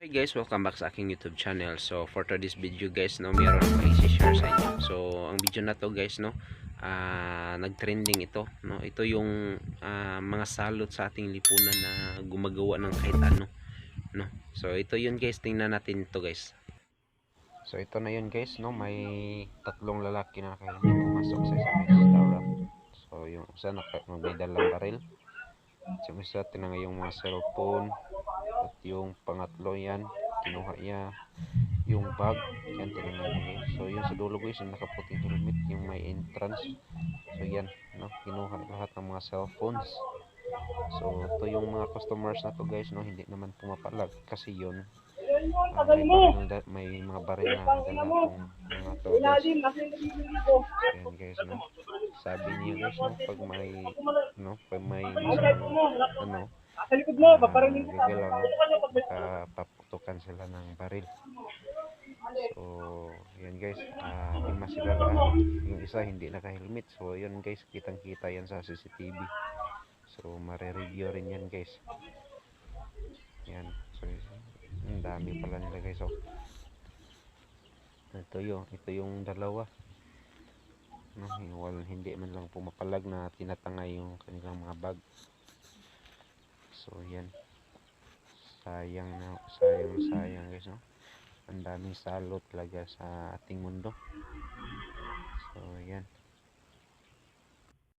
Hey guys, welcome back sa aking YouTube channel. So for today's video guys, no, meron ako i-share sa inyo. So ang video na to guys, no, ah, nag-trending ito, no. Ito yung ah, mga salot sa ating lipunan na gumagawa ng kahit ano, no. So ito yun guys, tingnan natin ito guys. So ito na yun guys, no, may tatlong lalaki na nakahilig pumasok sa isang restaurant. So yung isa naka may dalang baril. Yung isa tinangay yung mga cellphone. At yung pangatlo yan, kinuha niya yung bag. Yan, tinangay niya. So yun sa dulo guys, yung nakaputing helmet, yung may entrance. So yan, no, kinuha lahat ng mga cellphones. So ito yung mga customers na to guys, no, hindi naman pumapalag kasi yun ah, may, baril may mga baril na dala kung mga to guys. Ayan guys, no. Sabi niya guys, no, pag may, no, pag may ano, Sa likod mo, ah, paparinig ka. gagalang, nakapaputukan sila ng baril. So, yan guys, ah, lima sila. Yung isa hindi naka-helmet. So, yun guys, kitang-kita yan sa CCTV. So, mare-review rin yan guys. Yan. So, ang dami pala nila guys, oh. Ito yung, ito yung dalawa. No, wal, hindi man lang pumapalag na tinatangay yung kanilang mga bag. So, yan. Sayang na, sayang, sayang guys, no? Ang daming salot talaga sa ating mundo.